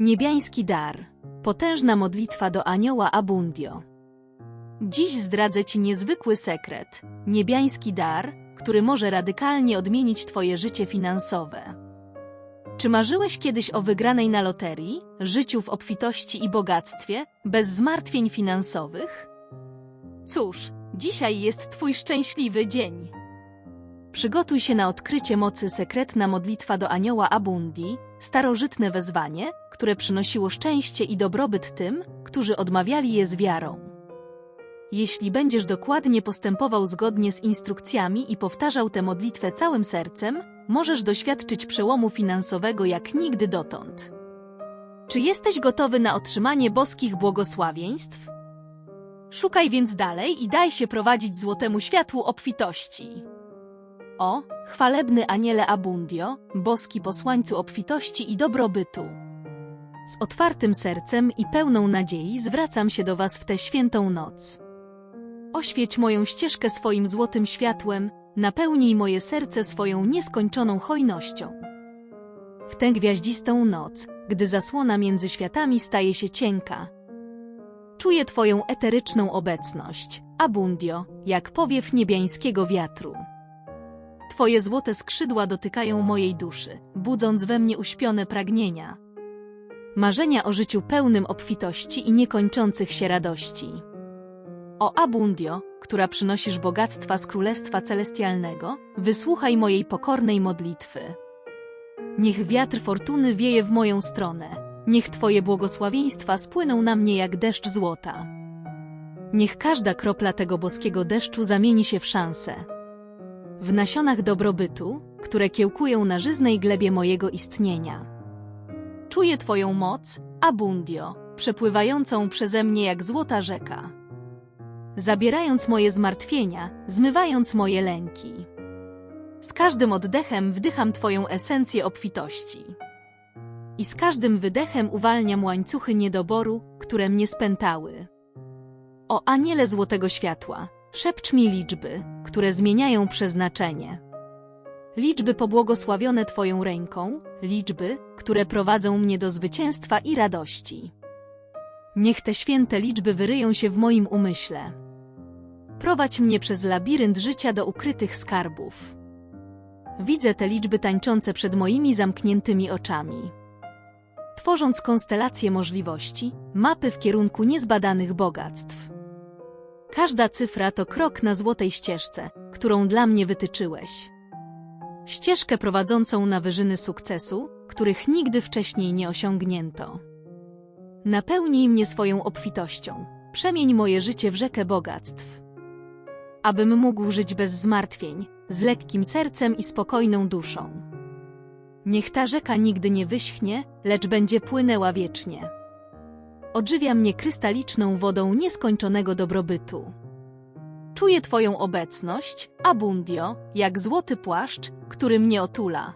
Niebiański dar. Potężna modlitwa do anioła Abundio. Dziś zdradzę Ci niezwykły sekret. Niebiański dar, który może radykalnie odmienić Twoje życie finansowe. Czy marzyłeś kiedyś o wygranej na loterii, życiu w obfitości i bogactwie, bez zmartwień finansowych? Cóż, dzisiaj jest Twój szczęśliwy dzień. Przygotuj się na odkrycie mocy sekretna modlitwa do anioła Abundi, starożytne wezwanie, które przynosiło szczęście i dobrobyt tym, którzy odmawiali je z wiarą. Jeśli będziesz dokładnie postępował zgodnie z instrukcjami i powtarzał tę modlitwę całym sercem, możesz doświadczyć przełomu finansowego jak nigdy dotąd. Czy jesteś gotowy na otrzymanie boskich błogosławieństw? Szukaj więc dalej i daj się prowadzić złotemu światłu obfitości. O, chwalebny aniele Abundio, boski posłańcu obfitości i dobrobytu. Z otwartym sercem i pełną nadziei zwracam się do Was w tę świętą noc. Oświeć moją ścieżkę swoim złotym światłem, napełnij moje serce swoją nieskończoną hojnością. W tę gwiaździstą noc, gdy zasłona między światami staje się cienka, czuję Twoją eteryczną obecność, Abundio, jak powiew niebiańskiego wiatru. Twoje złote skrzydła dotykają mojej duszy, budząc we mnie uśpione pragnienia. Marzenia o życiu pełnym obfitości i niekończących się radości. O Abundio, która przynosisz bogactwa z Królestwa Celestialnego, wysłuchaj mojej pokornej modlitwy. Niech wiatr fortuny wieje w moją stronę, niech Twoje błogosławieństwa spłyną na mnie jak deszcz złota. Niech każda kropla tego boskiego deszczu zamieni się w szansę. W nasionach dobrobytu, które kiełkują na żyznej glebie mojego istnienia. Czuję Twoją moc, Abundio, przepływającą przeze mnie jak złota rzeka. Zabierając moje zmartwienia, zmywając moje lęki. Z każdym oddechem wdycham Twoją esencję obfitości. I z każdym wydechem uwalniam łańcuchy niedoboru, które mnie spętały. O aniele złotego światła, szepcz mi liczby, które zmieniają przeznaczenie. Liczby pobłogosławione Twoją ręką, liczby, które prowadzą mnie do zwycięstwa i radości. Niech te święte liczby wyryją się w moim umyśle. Prowadź mnie przez labirynt życia do ukrytych skarbów. Widzę te liczby tańczące przed moimi zamkniętymi oczami. Tworząc konstelacje możliwości, mapy w kierunku niezbadanych bogactw. Każda cyfra to krok na złotej ścieżce, którą dla mnie wytyczyłeś. Ścieżkę prowadzącą na wyżyny sukcesu, których nigdy wcześniej nie osiągnięto. Napełnij mnie swoją obfitością, przemień moje życie w rzekę bogactw. Abym mógł żyć bez zmartwień, z lekkim sercem i spokojną duszą. Niech ta rzeka nigdy nie wyschnie, lecz będzie płynęła wiecznie odżywia mnie krystaliczną wodą nieskończonego dobrobytu. Czuję Twoją obecność, Abundio, jak złoty płaszcz, który mnie otula.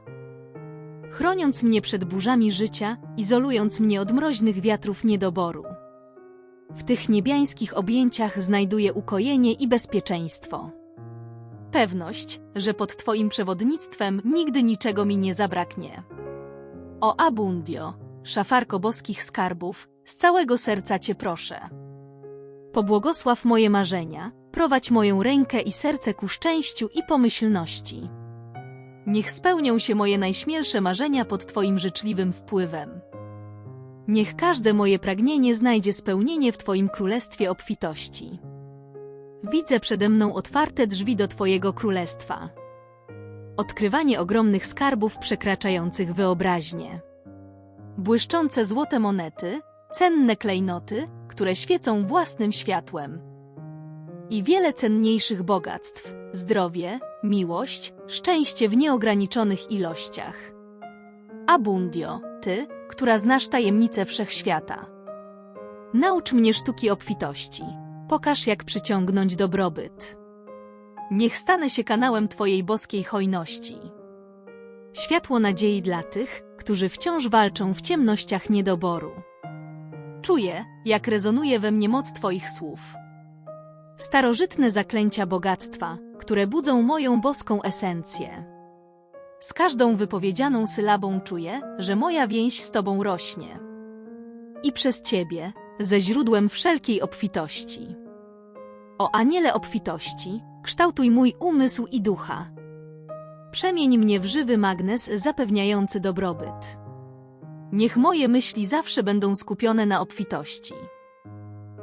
Chroniąc mnie przed burzami życia, izolując mnie od mroźnych wiatrów niedoboru. W tych niebiańskich objęciach znajduję ukojenie i bezpieczeństwo. Pewność, że pod Twoim przewodnictwem nigdy niczego mi nie zabraknie. O Abundio, szafarko boskich skarbów, z całego serca Cię proszę. Pobłogosław moje marzenia, prowadź moją rękę i serce ku szczęściu i pomyślności. Niech spełnią się moje najśmielsze marzenia pod Twoim życzliwym wpływem. Niech każde moje pragnienie znajdzie spełnienie w Twoim królestwie obfitości. Widzę przede mną otwarte drzwi do Twojego królestwa. Odkrywanie ogromnych skarbów przekraczających wyobraźnię. Błyszczące złote monety, cenne klejnoty, które świecą własnym światłem. I wiele cenniejszych bogactw zdrowie, miłość, szczęście w nieograniczonych ilościach. Abundio, ty, która znasz tajemnice wszechświata. Naucz mnie sztuki obfitości. Pokaż, jak przyciągnąć dobrobyt. Niech stanę się kanałem Twojej boskiej hojności. Światło nadziei dla tych, którzy wciąż walczą w ciemnościach niedoboru. Czuję, jak rezonuje we mnie moc Twoich słów. Starożytne zaklęcia bogactwa, które budzą moją boską esencję. Z każdą wypowiedzianą sylabą czuję, że moja więź z Tobą rośnie. i przez Ciebie, ze źródłem wszelkiej obfitości. O aniele obfitości, kształtuj mój umysł i ducha. Przemień mnie w żywy magnes zapewniający dobrobyt. Niech moje myśli zawsze będą skupione na obfitości.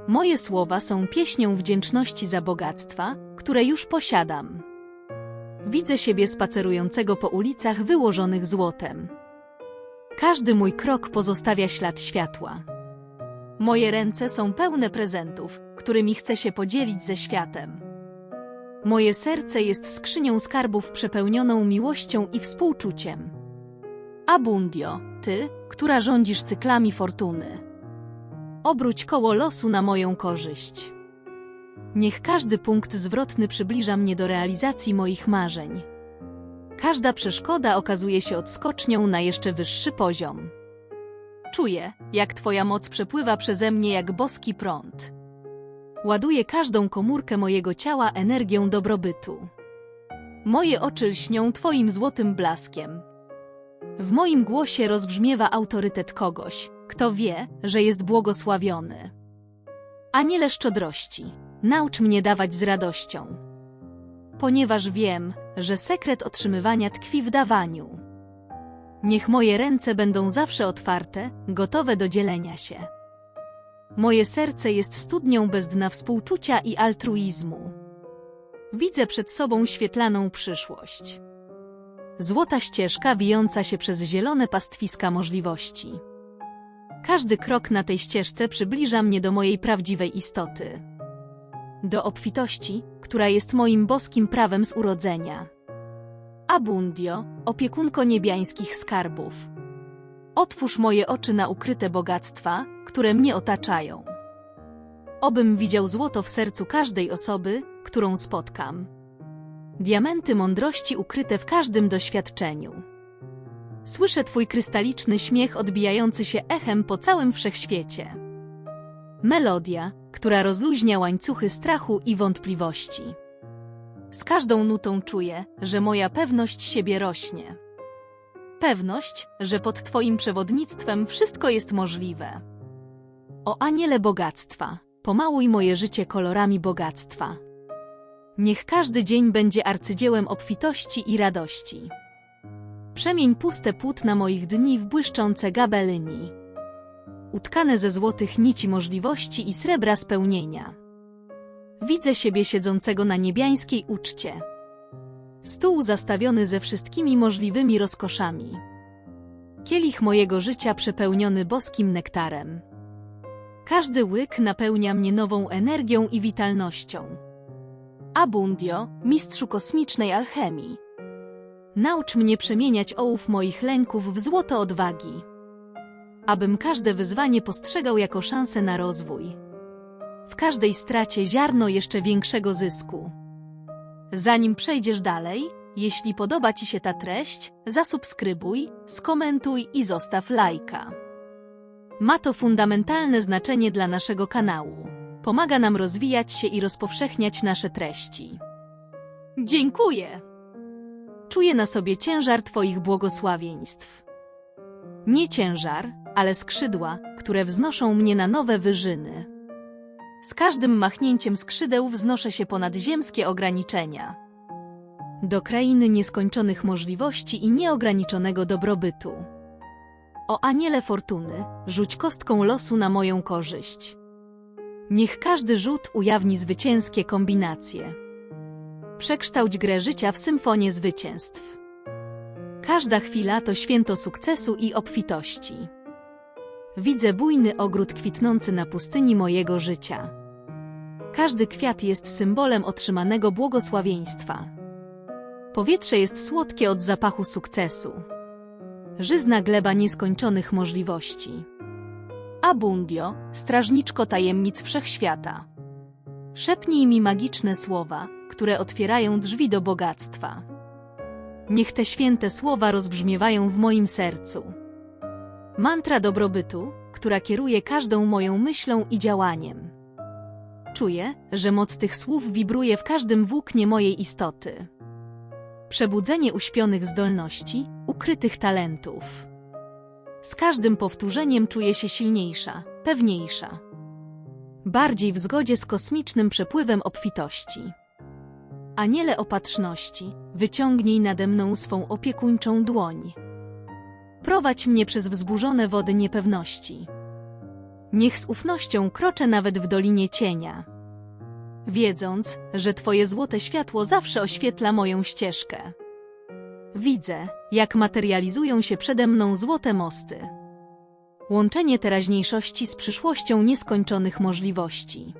Moje słowa są pieśnią wdzięczności za bogactwa, które już posiadam. Widzę siebie spacerującego po ulicach wyłożonych złotem. Każdy mój krok pozostawia ślad światła. Moje ręce są pełne prezentów, którymi chcę się podzielić ze światem. Moje serce jest skrzynią skarbów przepełnioną miłością i współczuciem. Abundio, ty, która rządzisz cyklami fortuny. Obróć koło losu na moją korzyść. Niech każdy punkt zwrotny przybliża mnie do realizacji moich marzeń. Każda przeszkoda okazuje się odskocznią na jeszcze wyższy poziom. Czuję, jak Twoja moc przepływa przeze mnie jak boski prąd. Ładuje każdą komórkę mojego ciała energią dobrobytu. Moje oczy lśnią Twoim złotym blaskiem. W moim głosie rozbrzmiewa autorytet kogoś, kto wie, że jest błogosławiony. Aniele szczodrości, naucz mnie dawać z radością. Ponieważ wiem, że sekret otrzymywania tkwi w dawaniu. Niech moje ręce będą zawsze otwarte, gotowe do dzielenia się. Moje serce jest studnią bez dna współczucia i altruizmu. Widzę przed sobą świetlaną przyszłość. Złota ścieżka wijąca się przez zielone pastwiska możliwości. Każdy krok na tej ścieżce przybliża mnie do mojej prawdziwej istoty. Do obfitości, która jest moim boskim prawem z urodzenia. Abundio, opiekunko niebiańskich skarbów. Otwórz moje oczy na ukryte bogactwa, które mnie otaczają. Obym widział złoto w sercu każdej osoby, którą spotkam. Diamenty mądrości ukryte w każdym doświadczeniu. Słyszę Twój krystaliczny śmiech odbijający się echem po całym wszechświecie. Melodia, która rozluźnia łańcuchy strachu i wątpliwości. Z każdą nutą czuję, że moja pewność siebie rośnie. Pewność, że pod Twoim przewodnictwem wszystko jest możliwe. O aniele bogactwa, pomałuj moje życie kolorami bogactwa. Niech każdy dzień będzie arcydziełem obfitości i radości. Przemień puste płótna moich dni w błyszczące gabelynii. Utkane ze złotych nici możliwości i srebra spełnienia. Widzę siebie siedzącego na niebiańskiej uczcie. Stół zastawiony ze wszystkimi możliwymi rozkoszami. Kielich mojego życia przepełniony boskim nektarem. Każdy łyk napełnia mnie nową energią i witalnością. Abundio, mistrzu kosmicznej alchemii. Naucz mnie przemieniać ołów moich lęków w złoto odwagi. Abym każde wyzwanie postrzegał jako szansę na rozwój. W każdej stracie ziarno jeszcze większego zysku. Zanim przejdziesz dalej, jeśli podoba Ci się ta treść, zasubskrybuj, skomentuj i zostaw lajka. Ma to fundamentalne znaczenie dla naszego kanału. Pomaga nam rozwijać się i rozpowszechniać nasze treści. Dziękuję! Czuję na sobie ciężar Twoich błogosławieństw. Nie ciężar, ale skrzydła, które wznoszą mnie na nowe wyżyny. Z każdym machnięciem skrzydeł wznoszę się ponad ziemskie ograniczenia. Do krainy nieskończonych możliwości i nieograniczonego dobrobytu. O aniele fortuny, rzuć kostką losu na moją korzyść. Niech każdy rzut ujawni zwycięskie kombinacje. Przekształć grę życia w symfonię zwycięstw. Każda chwila to święto sukcesu i obfitości. Widzę bujny ogród kwitnący na pustyni mojego życia. Każdy kwiat jest symbolem otrzymanego błogosławieństwa. Powietrze jest słodkie od zapachu sukcesu. Żyzna gleba nieskończonych możliwości. Abundio, strażniczko tajemnic wszechświata. Szepnij mi magiczne słowa, które otwierają drzwi do bogactwa. Niech te święte słowa rozbrzmiewają w moim sercu. Mantra dobrobytu, która kieruje każdą moją myślą i działaniem. Czuję, że moc tych słów wibruje w każdym włóknie mojej istoty. Przebudzenie uśpionych zdolności, ukrytych talentów. Z każdym powtórzeniem czuję się silniejsza, pewniejsza. Bardziej w zgodzie z kosmicznym przepływem obfitości. Aniele opatrzności, wyciągnij nade mną swą opiekuńczą dłoń. Prowadź mnie przez wzburzone wody niepewności. Niech z ufnością kroczę nawet w dolinie cienia. Wiedząc, że Twoje złote światło zawsze oświetla moją ścieżkę. Widzę, jak materializują się przede mną złote mosty. Łączenie teraźniejszości z przyszłością nieskończonych możliwości.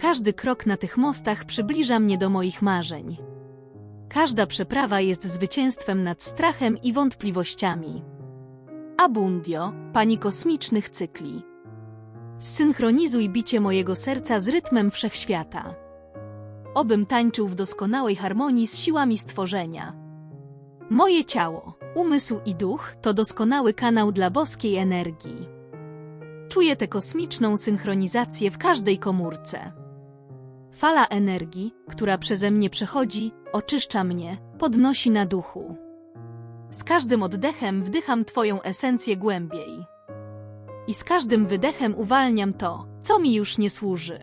Każdy krok na tych mostach przybliża mnie do moich marzeń. Każda przeprawa jest zwycięstwem nad strachem i wątpliwościami. Abundio, pani kosmicznych cykli. Synchronizuj bicie mojego serca z rytmem wszechświata. Obym tańczył w doskonałej harmonii z siłami stworzenia. Moje ciało, umysł i duch to doskonały kanał dla boskiej energii. Czuję tę kosmiczną synchronizację w każdej komórce. Fala energii, która przeze mnie przechodzi, oczyszcza mnie, podnosi na duchu. Z każdym oddechem wdycham Twoją esencję głębiej. I z każdym wydechem uwalniam to, co mi już nie służy.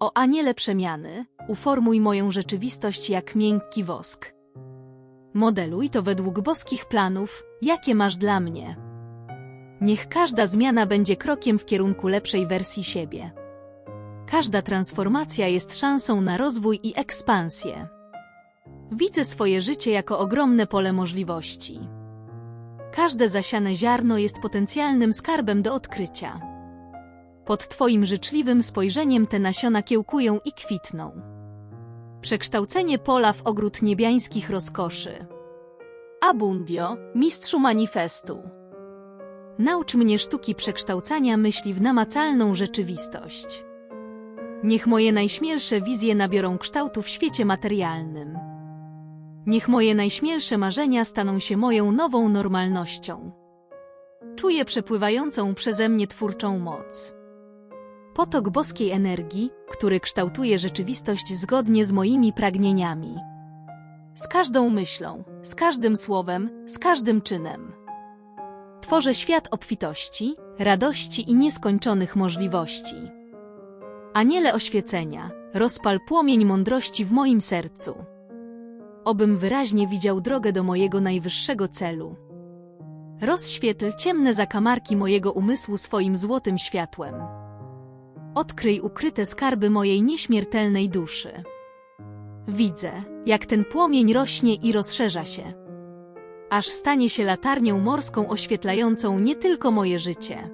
O aniele przemiany, uformuj moją rzeczywistość jak miękki wosk. Modeluj to według boskich planów, jakie masz dla mnie. Niech każda zmiana będzie krokiem w kierunku lepszej wersji siebie. Każda transformacja jest szansą na rozwój i ekspansję. Widzę swoje życie jako ogromne pole możliwości. Każde zasiane ziarno jest potencjalnym skarbem do odkrycia. Pod Twoim życzliwym spojrzeniem te nasiona kiełkują i kwitną. Przekształcenie pola w ogród niebiańskich rozkoszy. Abundio, mistrzu manifestu. Naucz mnie sztuki przekształcania myśli w namacalną rzeczywistość. Niech moje najśmielsze wizje nabiorą kształtu w świecie materialnym. Niech moje najśmielsze marzenia staną się moją nową normalnością. Czuję przepływającą przeze mnie twórczą moc. Potok boskiej energii, który kształtuje rzeczywistość zgodnie z moimi pragnieniami. Z każdą myślą, z każdym słowem, z każdym czynem. Tworzę świat obfitości, radości i nieskończonych możliwości. Aniele oświecenia, rozpal płomień mądrości w moim sercu. Obym wyraźnie widział drogę do mojego najwyższego celu. Rozświetl ciemne zakamarki mojego umysłu swoim złotym światłem. Odkryj ukryte skarby mojej nieśmiertelnej duszy. Widzę, jak ten płomień rośnie i rozszerza się. Aż stanie się latarnią morską oświetlającą nie tylko moje życie,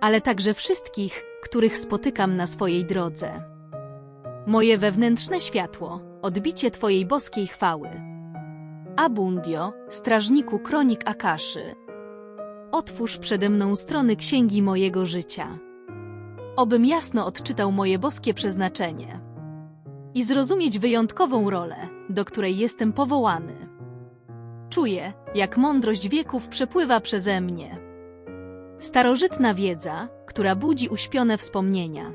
ale także wszystkich, których spotykam na swojej drodze. Moje wewnętrzne światło, odbicie Twojej boskiej chwały. Abundio, strażniku kronik Akaszy. Otwórz przede mną strony księgi mojego życia. Obym jasno odczytał moje boskie przeznaczenie i zrozumieć wyjątkową rolę, do której jestem powołany. Czuję, jak mądrość wieków przepływa przeze mnie. Starożytna wiedza, która budzi uśpione wspomnienia.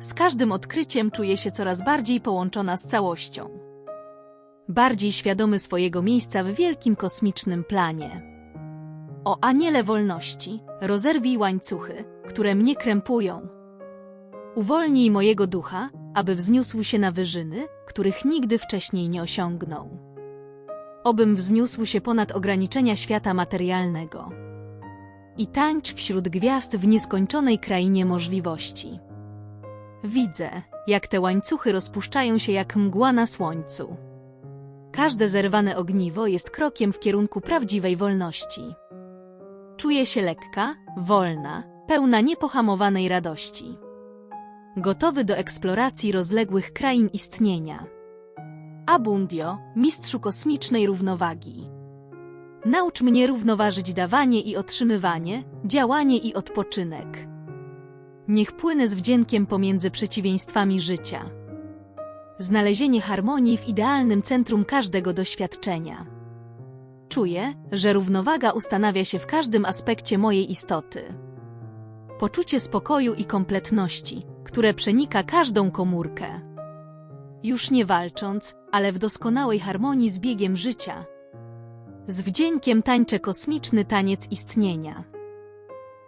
Z każdym odkryciem czuję się coraz bardziej połączona z całością. Bardziej świadomy swojego miejsca w wielkim kosmicznym planie. O aniele wolności, rozerwij łańcuchy, które mnie krępują. Uwolnij mojego ducha, aby wzniósł się na wyżyny, których nigdy wcześniej nie osiągnął. Obym wzniósł się ponad ograniczenia świata materialnego i tańcz wśród gwiazd w nieskończonej krainie możliwości. Widzę, jak te łańcuchy rozpuszczają się jak mgła na słońcu. Każde zerwane ogniwo jest krokiem w kierunku prawdziwej wolności. Czuję się lekka, wolna, pełna niepohamowanej radości. Gotowy do eksploracji rozległych krain istnienia. Abundio, mistrzu kosmicznej równowagi. Naucz mnie równoważyć dawanie i otrzymywanie, działanie i odpoczynek. Niech płynę z wdziękiem pomiędzy przeciwieństwami życia. Znalezienie harmonii w idealnym centrum każdego doświadczenia. Czuję, że równowaga ustanawia się w każdym aspekcie mojej istoty. Poczucie spokoju i kompletności, które przenika każdą komórkę. Już nie walcząc, ale w doskonałej harmonii z biegiem życia, z wdziękiem tańczę kosmiczny taniec istnienia.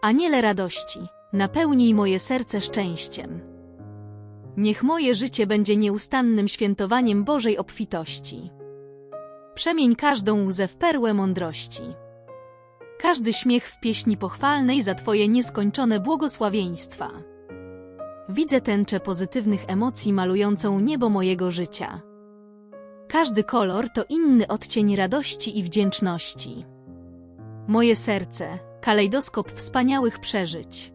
Aniele radości, napełnij moje serce szczęściem. Niech moje życie będzie nieustannym świętowaniem Bożej obfitości. Przemień każdą łzę w perłę mądrości. Każdy śmiech w pieśni pochwalnej za Twoje nieskończone błogosławieństwa. Widzę tęczę pozytywnych emocji malującą niebo mojego życia. Każdy kolor to inny odcień radości i wdzięczności. Moje serce, kalejdoskop wspaniałych przeżyć.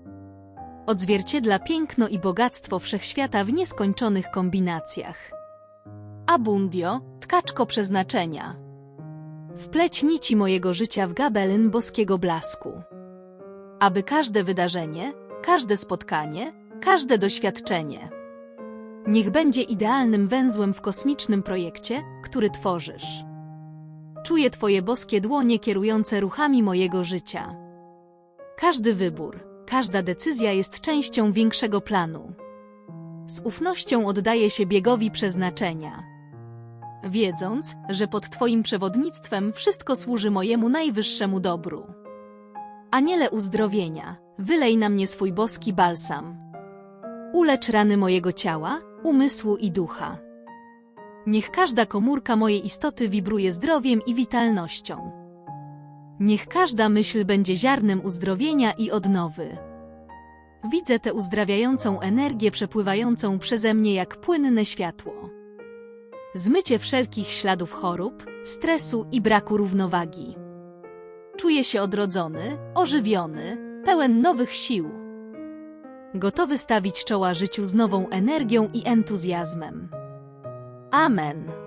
Odzwierciedla piękno i bogactwo wszechświata w nieskończonych kombinacjach. Abundio, tkaczko przeznaczenia. Wpleć nici mojego życia w gabelyn boskiego blasku. Aby każde wydarzenie, każde spotkanie, każde doświadczenie. Niech będzie idealnym węzłem w kosmicznym projekcie, który tworzysz. Czuję Twoje boskie dłonie kierujące ruchami mojego życia. Każdy wybór, każda decyzja jest częścią większego planu. Z ufnością oddaję się biegowi przeznaczenia. Wiedząc, że pod Twoim przewodnictwem wszystko służy mojemu najwyższemu dobru. Aniele uzdrowienia, wylej na mnie swój boski balsam. Ulecz rany mojego ciała, umysłu i ducha. Niech każda komórka mojej istoty wibruje zdrowiem i witalnością. Niech każda myśl będzie ziarnem uzdrowienia i odnowy. Widzę tę uzdrawiającą energię przepływającą przeze mnie jak płynne światło. Zmycie wszelkich śladów chorób, stresu i braku równowagi. Czuję się odrodzony, ożywiony, pełen nowych sił. Gotowy stawić czoła życiu z nową energią i entuzjazmem. Amen.